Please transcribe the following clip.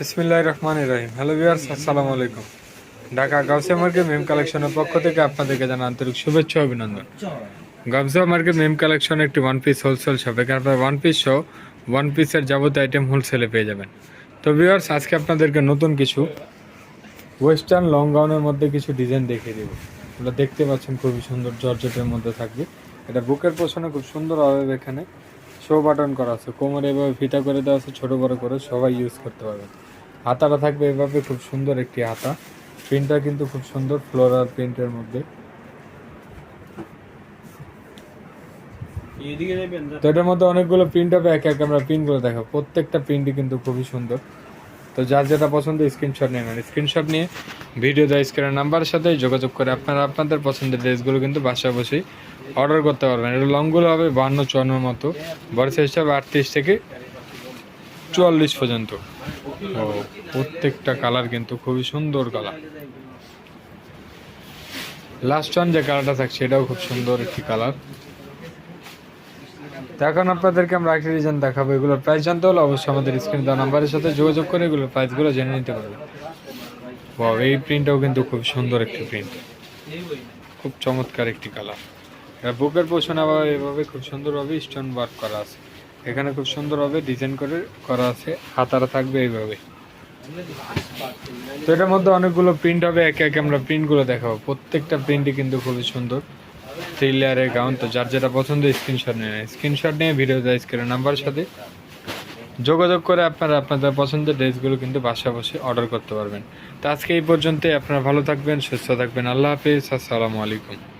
বিসমিল্লাহ রহমান রহিম। Hello viewers, আসসালামু আলাইকুম। ঢাকা গাউসিয়া মার্কেট মেম কালেকশনের পক্ষ থেকে আপনাদেরকে জানা আন্তরিক শুভেচ্ছা অভিনন্দন। গাউসিয়া মার্কেট মেম কালেকশন একটি ওয়ান পিস হোলসেল শপ এখানে আপনার ওয়ান পিস সহ ওয়ান পিসের যাবতীয় আইটেম হোলসেলে পেয়ে যাবেন। তো ভিউয়ার্স, আজকে আপনাদেরকে নতুন কিছু ওয়েস্টার্ন লং গাউনের মধ্যে কিছু ডিজাইন দেখিয়ে দেবো। ওগুলো দেখতে পাচ্ছেন খুবই সুন্দর জর্জেটের মধ্যে থাকবে। এটা বুকের পোষণে খুব সুন্দর হবে এখানে। শো বাটন করা আছে। কোমরে এভাবে ফিটা করে দেওয়া আছে ছোটো বড়ো করে সবাই ইউজ করতে পারবে। হাতাটা থাকবে এভাবে খুব সুন্দর একটি হাতা। প্রিন্টটা কিন্তু খুব সুন্দর ফ্লোরাল প্রিন্টের মধ্যে। তো এটার মধ্যে অনেকগুলো প্রিন্ট হবে এক এক আমরা প্রিন্টগুলো দেখো প্রত্যেকটা প্রিন্টই কিন্তু খুবই সুন্দর। তো যার যেটা পছন্দ স্ক্রিনশট নিয়ে নেন। স্ক্রিনশট নিয়ে ভিডিও দেয় স্ক্রিনের নাম্বারের সাথে যোগাযোগ করে আপনারা আপনাদের পছন্দের ড্রেসগুলো কিন্তু বাসায় বসেই অর্ডার করতে পারবেন। এটা লংগুলো হবে বান্ন চুয়ান্নর মতো। বড় হিসাবে আটত্রিশ থেকে চুয়াল্লিশ পর্যন্ত। ও প্রত্যেকটা কালার কিন্তু খুবই সুন্দর কালার লাস্ট ওয়ান যে কালারটা থাকছে, এটাও খুব সুন্দর একটি কালার এখন আপনাদেরকে আমরা একটা ডিজাইন দেখাবো। এগুলোর প্রাইস জানতে হলে অবশ্যই আমাদের স্ক্রিন দেওয়া নাম্বারের সাথে যোগাযোগ করে এগুলোর প্রাইসগুলো জেনে নিতে পারবেন। বাহ এই প্রিন্টটাও কিন্তু খুব সুন্দর একটি প্রিন্ট খুব চমৎকার একটি কালার বুকের পোষণ আবার এভাবে খুব সুন্দরভাবে স্টোন ওয়ার্ক করা আছে। এখানে খুব সুন্দরভাবে ডিজাইন করে করা আছে। হাতারা থাকবে এইভাবে। তো এটার মধ্যে অনেকগুলো প্রিন্ট হবে। একে একে আমরা প্রিন্টগুলো দেখাবো। প্রত্যেকটা প্রিন্টই কিন্তু খুবই সুন্দর। থ্রি লেয়ারের গাউন তো যার যেটা পছন্দ স্ক্রিনশট নিয়ে নেয়। স্ক্রিনশট নিয়ে ভিডিও দেয় স্ক্রিনের নাম্বারের সাথে। যোগাযোগ করে আপনারা আপনাদের পছন্দের ড্রেসগুলো কিন্তু বাসা বসে অর্ডার করতে পারবেন। তো আজকে এই পর্যন্তই। আপনারা ভালো থাকবেন, সুস্থ থাকবেন। আল্লাহ হাফিজ। আসসালামু আলাইকুম।